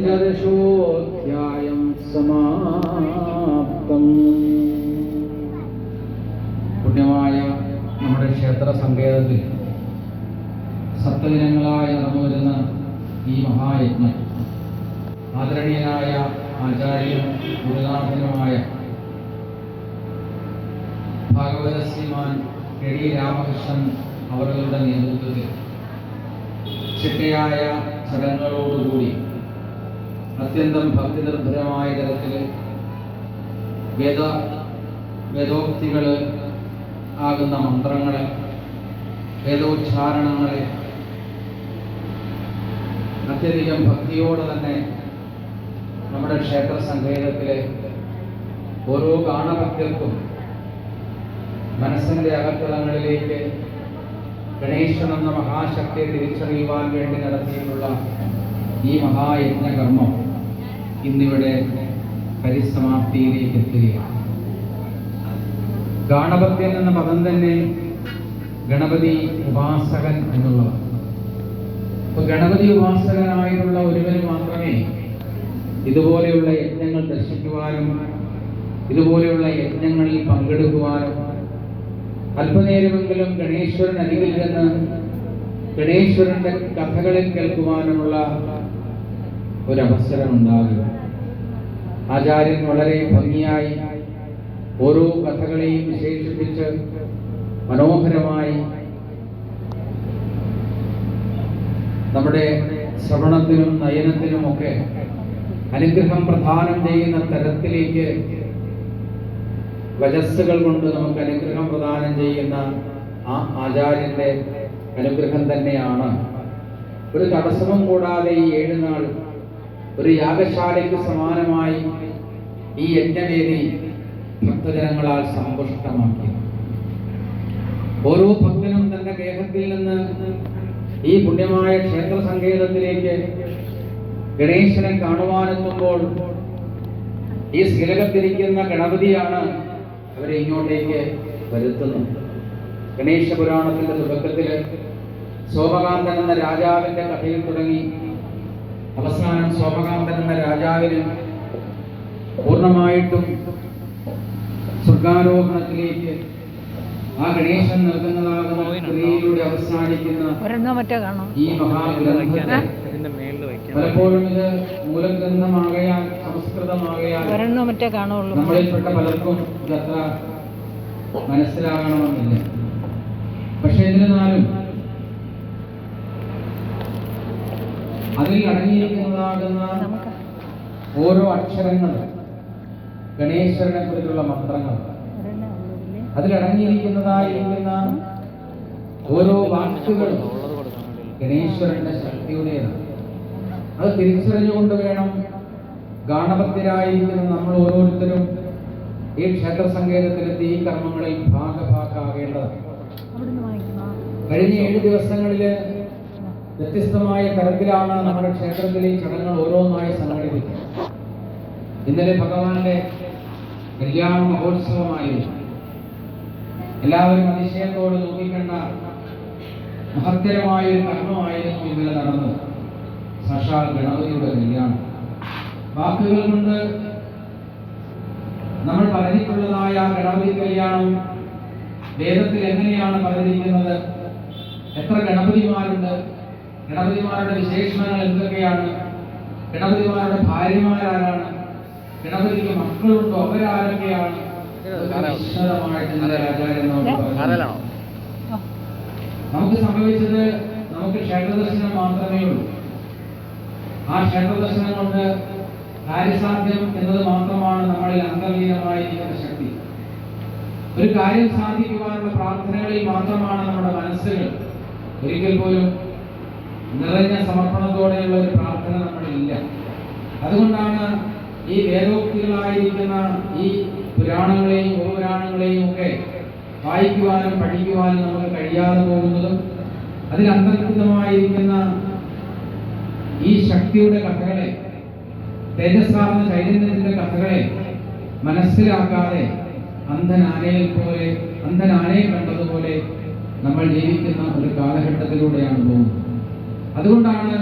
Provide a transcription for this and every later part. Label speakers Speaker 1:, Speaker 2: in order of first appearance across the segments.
Speaker 1: പഞ്ചദശോധ്യായം സമാപ്തം. പുണ്യമായ നമ്മുടെ ക്ഷേത്ര സങ്കേതത്തിൽ സപ്തദിനങ്ങളായി നടന്നു വരുന്ന ഈ മഹായജ്ഞം ആദരണീയനായ ആചാര്യ ഗുരുനാഥനുമായ ഭാഗവത ശ്രീമാൻ കെ ഡി രാമകൃഷ്ണൻ അവരുടെ നേതൃത്വത്തിൽ ചിട്ടയായ ചടങ്ങുകളോടുകൂടി അത്യന്തം ഭക്തി നിർഭരമായ തരത്തിൽ വേദ വേദോക്തികൾ ആകുന്ന മന്ത്രങ്ങളെ വേദോച്ചാരണങ്ങളെ അത്യധികം ഭക്തിയോടെ തന്നെ നമ്മുടെ ക്ഷേത്ര സങ്കേതത്തിലെ ഓരോ ഗാണഭക്തർക്കും മനസ്സിന്റെ അകത്തളങ്ങളിലേക്ക് ഗണേശൻ എന്ന മഹാശക്തിയെ തിരിച്ചറിയുവാൻ വേണ്ടി നടത്തിയിട്ടുള്ള ഈ മഹായജ്ഞകർമ്മം. ഇന്നിവിടെ പരിസമാപ്തിയിലേക്ക് എത്തുകയാണ്. ഗാണപത്യൻ എന്ന പദം തന്നെ ഗണപതി ഉപാസകൻ എന്നുള്ളതാണ്. അപ്പൊ ഗണപതി ഉപാസകനായിട്ടുള്ള ഒരുവന് മാത്രമേ ഇതുപോലെയുള്ള യജ്ഞങ്ങൾ ദർശിക്കുവാനും ഇതുപോലെയുള്ള യജ്ഞങ്ങളിൽ പങ്കെടുക്കുവാനും അല്പനേരമെങ്കിലും ഗണേശ്വരൻ അരികിൽ നിന്ന് ഗണേശ്വരന്റെ കഥകളിൽ കേൾക്കുവാനുമുള്ള ഒരവസരം ഉണ്ടാകുക ആചാര്യൻ വളരെ ഭംഗിയായി ഓരോ കഥകളെയും വിശേഷിപ്പിച്ച് മനോഹരമായി നമ്മുടെ ശ്രവണത്തിനും നയനത്തിനുമൊക്കെ അനുഗ്രഹം പ്രദാനം ചെയ്യുന്ന തരത്തിലേക്ക് വജസ്സുകൾ കൊണ്ട് നമുക്ക് അനുഗ്രഹം പ്രദാനം ചെയ്യുന്ന ആ ആചാര്യന്റെ അനുഗ്രഹം തന്നെയാണ്. ഒരു തടസ്സവും കൂടാതെ ഈ ഏഴ് നാൾ ഒരു യാഗശാലയ്ക്ക് സമാനമായി ഈ യജ്ഞവേദി ഭക്തജനങ്ങളാൽ സമ്പുഷ്ടമാക്കി. ഓരോ ഭക്തനും തന്റെ ഗേഹത്തിൽ നിന്ന് ഈ പുണ്യമായ ക്ഷേത്ര സങ്കേതത്തിലേക്ക് ഗണേശനെ കാണുവാനെത്തുമ്പോൾ ഈ ശിലകത്തിരിക്കുന്ന ഗണപതിയാണ് അവരെ ഇങ്ങോട്ടേക്ക് വരുത്തുന്നത്. ഗണേശ പുരാണത്തിന്റെ തുടക്കത്തിൽ സോമകാന്തൻ എന്ന രാജാവിന്റെ കഥയിൽ തുടങ്ങി അവസാനം സോമകാന്തൻ എന്ന രാജാവിന് പൂർണമായിട്ടും സ്വർഗാരോഹണത്തിലേക്ക് ആ ഗണേശൻ നൽകുന്നതാകുന്ന ക്രിയയിലൂടെ അവസാനിക്കുന്ന ഈ മഹാഗ്രന്ഥത്തെ പലപ്പോഴും ഇത് മൂലഗ്രന്ഥമാകയാൽ സംസ്കൃതമാകയാൽ നമ്മളിൽപ്പെട്ട പലർക്കും ഇതത്ര മനസ്സിലാകണമെന്നില്ല പക്ഷെ എന്നിരുന്നാലും അതിൽ അടങ്ങിയിരിക്കുന്നതാകുന്ന ഓരോ അക്ഷരങ്ങളും ഗണേശ്വരനെ കുറിച്ചുള്ള മന്ത്രങ്ങൾ. അതിലടങ്ങിയിരിക്കുന്നതായിരിക്കുന്ന ഓരോ വാക്കുകളും ഗണേശ്വരന്റെ ശക്തിയുടേതാണ്. അത് തിരിച്ചറിഞ്ഞുകൊണ്ട് വേണം ഗാണഭക്തരായിരിക്കുന്ന നമ്മൾ ഓരോരുത്തരും ഈ ക്ഷേത്ര സങ്കേതത്തിലെത്തി ഈ കർമ്മങ്ങളിൽ ഭാഗഭാക്കാകേണ്ടതാണ്. കഴിഞ്ഞ ഏഴ് ദിവസങ്ങളിൽ വ്യത്യസ്തമായ തരത്തിലാണ് നമ്മുടെ ക്ഷേത്രത്തിലെ ഈ ചടങ്ങുകൾ ഓരോന്നായി സംഘടിപ്പിക്കുന്നത്. ഇന്നലെ ഭഗവാന്റെ കല്യാണ മഹോത്സവമായിരുന്നു എല്ലാവരും അതിശയത്തോട് നോക്കിക്കണ്ട മഹത്തരമായ ഒരു കർമ്മമായിരുന്നു ഇന്നലെ നടന്നത്. സാക്ഷാൽ ഗണപതിയുടെ കല്യാണം. വാക്കുകൾ കൊണ്ട് നമ്മൾ പറഞ്ഞിട്ടുള്ളതായ ഗണപതി കല്യാണം വേദത്തിൽ എങ്ങനെയാണ് പറഞ്ഞിരിക്കുന്നത്? എത്ര ഗണപതിമാരുണ്ട്? ഗണപതിമാരുടെ വിശേഷണങ്ങൾ എന്തൊക്കെയാണ്? ഗണപതിമാരുടെ ഭാര്യമാരാരാണ്? ഗണപതിക്ക് മക്കളുണ്ടോ? അവരാരൊക്കെയാണ്. നമുക്ക് സംഭവിച്ചത് നമുക്ക് ക്ഷേത്രദർശനം മാത്രമേ ഉള്ളൂ. ആ ക്ഷേത്രദർശനം കൊണ്ട് കാര്യസാധ്യം എന്നത് മാത്രമാണ് നമ്മളിൽ അന്തർലീനമായിരിക്കുന്ന ശക്തി. ഒരു കാര്യം സാധിക്കുവാനുള്ള പ്രാർത്ഥനകളിൽ മാത്രമാണ് നമ്മുടെ മനസ്സുകൾ. ഒരിക്കൽ പോലും നിറഞ്ഞ സമർപ്പണത്തോടെയുള്ള ഒരു പ്രാർത്ഥന നമ്മളില്ല. അതുകൊണ്ടാണ് ഈ വേദോക്തികളായിരിക്കുന്ന ഈ പുരാണങ്ങളെയും ഉപപുരാണങ്ങളെയും ഒക്കെ വായിക്കുവാനും പഠിക്കുവാനും നമുക്ക് കഴിയാതെ പോകുന്നതും അതിനന്തർഹിതമായിരിക്കുന്ന ഈ ശക്തിയുടെ കഥകളെ തേജസ്സാർന്ന ചൈതന്യത്തിന്റെ കഥകളെ മനസ്സിലാക്കാതെ അന്ധനാനയെ പോലെ അന്ധനാനയെ കണ്ടതുപോലെ നമ്മൾ ജീവിക്കുന്ന ഒരു കാലഘട്ടത്തിലൂടെയാണ് പോകുന്നത്. അതുകൊണ്ടാണ്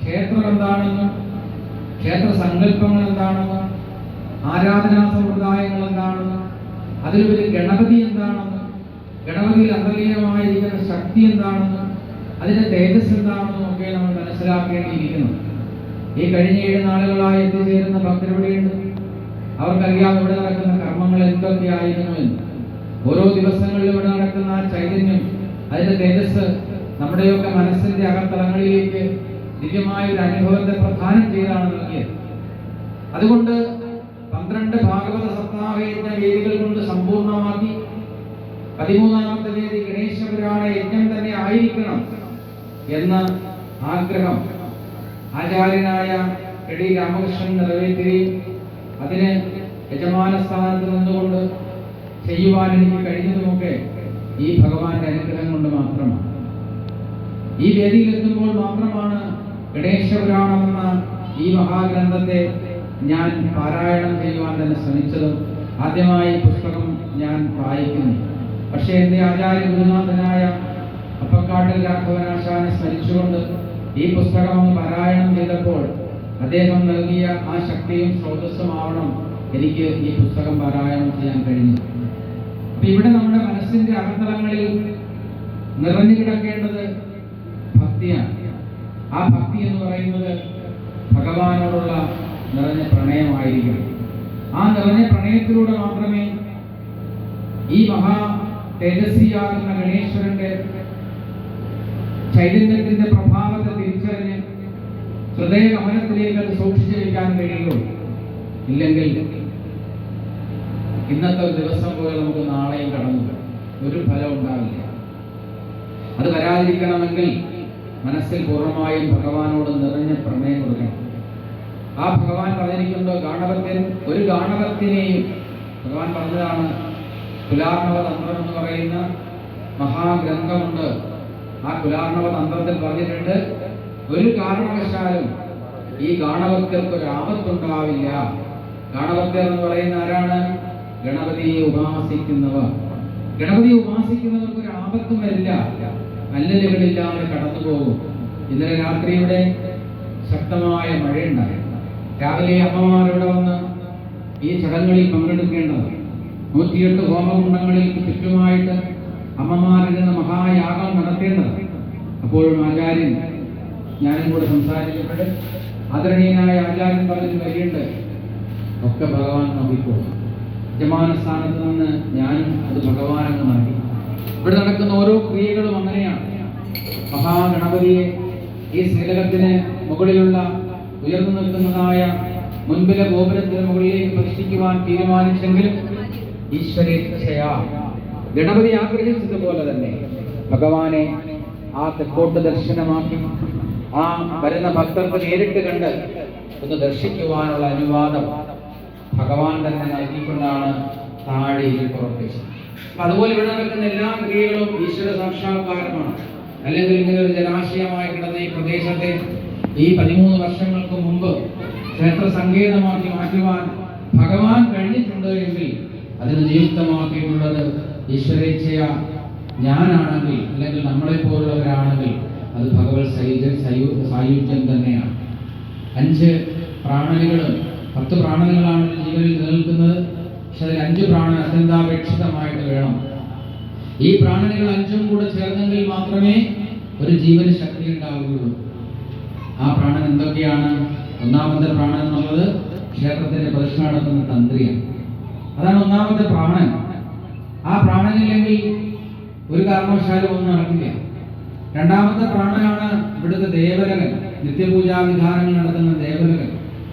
Speaker 1: ക്ഷേത്രം എന്താണെന്ന് ക്ഷേത്ര സങ്കല്പങ്ങൾ എന്താണെന്ന് ആരാധനാ സമ്പ്രദായങ്ങൾ എന്താണെന്ന് അതിലുപരി ഗണപതി എന്താണെന്ന് ഗണപതിയിൽ അന്തർലീനമായിരിക്കുന്ന ശക്തി എന്താണെന്ന് അതിന്റെ തേജസ് എന്താണെന്നും ഒക്കെ നമ്മൾ മനസ്സിലാക്കേണ്ടിയിരിക്കുന്നു. ഈ കഴിഞ്ഞ ഏഴ് നാളുകളായി എത്തിച്ചേരുന്ന ഭക്തരുടെയുണ്ട്. അവർക്കറിയാം ഇവിടെ നടക്കുന്ന കർമ്മങ്ങൾ എന്തൊക്കെയായിരുന്നു എന്ന്. ഓരോ ദിവസങ്ങളിലും ഇവിടെ നടക്കുന്ന ആ ചൈതന്യം അതിന്റെ തേജസ് നമ്മുടെയൊക്കെ മനസ്സിന്റെ അകത്തലങ്ങളിലേക്ക് ദിവ്യമായ ഒരു അനുഭവത്തെ പ്രധാനം ചെയ്താണ് നൽകിയത്. അതുകൊണ്ട് പന്ത്രണ്ട് ഭാഗവത സപ്താഹയജ്ഞ വേദികൾ കൊണ്ട് സമ്പൂർണമാക്കി പതിമൂന്നാമത്തെ വേദി ഗണേശ പുരാണ യജ്ഞം തന്നെ ആയിരിക്കണം എന്ന ആഗ്രഹം ആചാര്യനായ എടി രാമകൃഷ്ണൻ നിറവേറ്റുകയും അതിന് യജമാന സ്ഥാനത്ത് നിന്നുകൊണ്ട് ചെയ്യുവാൻ എനിക്ക് കഴിഞ്ഞതുമൊക്കെ ഈ ഭഗവാന്റെ അനുഗ്രഹം കൊണ്ട് മാത്രമാണ്. ഈ വേദിയിലെത്തുമ്പോൾ മാത്രമാണ് ഗണേശ പുരാണം എന്ന ഈ മഹാഗ്രന്ഥത്തെ ഞാൻ പാരായണം ചെയ്യുവാൻ തന്നെ ശ്രമിച്ചതും ആദ്യമായി പുസ്തകം ഞാൻ വായിക്കുന്നു. പക്ഷേ എന്റെ ആചാര്യ ഗുരുനാഥനായ അപ്പക്കാട്ടിൽ രാഘവനാശാനെ സ്മരിച്ചുകൊണ്ട് ഈ പുസ്തകം പാരായണം ചെയ്തപ്പോൾ അദ്ദേഹം നൽകിയ ആ ശക്തിയും സ്രോതസ്സുമാവണം എനിക്ക് ഈ പുസ്തകം പാരായണം ചെയ്യാൻ കഴിഞ്ഞു. അപ്പൊ ഇവിടെ നമ്മുടെ മനസ്സിന്റെ അകത്തളങ്ങളിൽ നിറഞ്ഞു കിടക്കേണ്ടത് ആ ഭക്തി എന്ന് പറയുന്നത് ഭഗവാനോടുള്ള നിറഞ്ഞ പ്രണയമായിരിക്കണം. ആ നിറഞ്ഞ പ്രണയത്തിലൂടെ മാത്രമേ ഈ മഹാ തേജസ്വിയാകുന്ന ഗണേശ്വരന്റെ ചൈതന്യത്തിന്റെ പ്രഭാവത്തെ തിരിച്ചറിഞ്ഞ് ഹൃദയ കമനത്തിലേക്ക് അത് സൂക്ഷിച്ചു വയ്ക്കാൻ കഴിയുള്ളൂ. ഇല്ലെങ്കിൽ ഇന്നത്തെ ഒരു ദിവസം പോലെ നമുക്ക് നാളെയും കടന്നു. ഒരു ഫലം ഉണ്ടാവില്ല. അത് വരാതിരിക്കണമെങ്കിൽ മനസ്സിൽ പൂർണമായും ഭഗവാനോട് നിറഞ്ഞ പ്രമേയം കൊടുക്കണം. ആ ഭഗവാൻ പറഞ്ഞിരിക്കുന്നത് ഗാണവത്യൻ ഒരു ഗാണവത്തിനെയും ഭഗവാൻ പറഞ്ഞതാണ് കുലാർണവ തന്ത്രം എന്ന് പറയുന്ന മഹാഗ്രന്ഥമുണ്ട്. ആ കുലാർണവ തന്ത്രത്തിൽ പറഞ്ഞിട്ടുണ്ട് ഒരു കാരണവശാലും ഈ ഗാണവത്യർക്ക് ഒരു ആപത്തുണ്ടാവില്ല ഗാണവത്യർ എന്ന് പറയുന്ന ആരാണ്? ഗണപതിയെ ഉപാസിക്കുന്നവർ. ഗണപതിയെ ഉപാസിക്കുന്നവർക്ക് ഒരു ആപത്തും വരില്ല. അല്ലലുകളില്ലാതെ കടന്നു പോകും. ഇന്നലെ രാത്രി ഇവിടെ ശക്തമായ മഴയുണ്ടായി. രാവിലെ അമ്മമാർ ഇവിടെ വന്ന് ഈ ചടങ്ങുകളിൽ പങ്കെടുക്കേണ്ടത് നൂറ്റിയെട്ട് ഹോമകുണ്ടങ്ങളിൽ ചുറ്റുമായിട്ട് അമ്മമാരിരുന്ന മഹായാഗം നടത്തേണ്ടത്. അപ്പോഴും ആചാര്യൻ ഞാനും കൂടെ സംസാരിച്ചപ്പോൾ ആദരണീയനായ ആചാര്യൻ പറഞ്ഞു വരികയുണ്ട് ഒക്കെ ഭഗവാൻ നോക്കിക്കോളും. യജമാന സ്ഥാനത്ത് നിന്ന് ഞാനും അത് ഭഗവാനെന്ന് മാറ്റി ഇവിടെ നടക്കുന്ന ഓരോ ക്രിയകളും അങ്ങനെയാണ്. മഹാഗണപതിയെ ഈ ശ്രീലകത്തിന് മുകളിലുള്ള ഉയർന്നു നിൽക്കുന്നതായ മുൻപിലെ ഗോപുരത്തിന് മുകളിലേക്ക് പ്രതിഷ്ഠിക്കുവാൻ തീരുമാനിച്ചെങ്കിലും ഈശ്വരേച്ഛയാ ഗണപതി ആഗ്രഹിച്ചതുപോലെ തന്നെ ഭഗവാനെ ആ തെക്കോട്ട് ദർശനമാക്കി ആ വരുന്ന ഭക്തർക്ക് നേരിട്ട് കണ്ട് ഒന്ന് ദർശിക്കുവാനുള്ള അനുവാദം ഭഗവാൻ തന്നെ നൽകിക്കൊണ്ടാണ് താഴെ പുറപ്പെട്ടത് അപ്പൊ അതുപോലെ ഇവിടെ നടക്കുന്ന എല്ലാ ക്രിയകളും ഈശ്വര സാക്ഷാത്കാരമാണ്. അല്ലെങ്കിൽ ഇങ്ങനെ ഒരു ജലാശയമായി കിടന്ന ഈ പ്രദേശത്തെ ഈ പതിമൂന്ന് വർഷങ്ങൾക്ക് മുമ്പ് ക്ഷേത്ര സങ്കേതമാക്കി മാറ്റുവാൻ ഭഗവാൻ കഴിഞ്ഞിട്ടുണ്ട് എങ്കിൽ അതിന് നിയുക്തമാക്കിയിട്ടുള്ളത് ഈശ്വരേച്ഛയ. ഞാനാണെങ്കിൽ അല്ലെങ്കിൽ നമ്മളെ പോലുള്ളവരാണെങ്കിൽ അത് ഭഗവത് സൈജ സയു സായുജ്യം തന്നെയാണ്. അഞ്ച് പ്രാണനുകളും പത്ത് പ്രാണനുകളാണ് ഒരു ജീവനിൽ നിലനിൽക്കുന്നത്. പക്ഷെ അതിൽ അഞ്ച് പ്രാണൻ അത്യന്താപേക്ഷിതമായിട്ട് വേണം. ഈ പ്രാണനുകൾ അഞ്ചും കൂടെ ചേർന്നെങ്കിൽ മാത്രമേ ഒരു ജീവന് ശക്തി ഉണ്ടാവുകയുള്ളൂ. ആ പ്രാണൻ എന്തൊക്കെയാണ്? ഒന്നാമത്തെ പ്രാണൻ എന്നുള്ളത് ക്ഷേത്രത്തിന്റെ പ്രദക്ഷിണ നടത്തുന്ന തന്ത്രിയാണ്. അതാണ് ഒന്നാമത്തെ പ്രാണൻ. ആ പ്രാണനില്ലെങ്കിൽ ഒരു കാരണവശാലും ഒന്നും നടക്കില്ല. രണ്ടാമത്തെ പ്രാണനാണ് ഇവിടുത്തെ ദേവരകൻ. നിത്യപൂജാ വിധാനങ്ങൾ നടത്തുന്ന ദേവലകൻ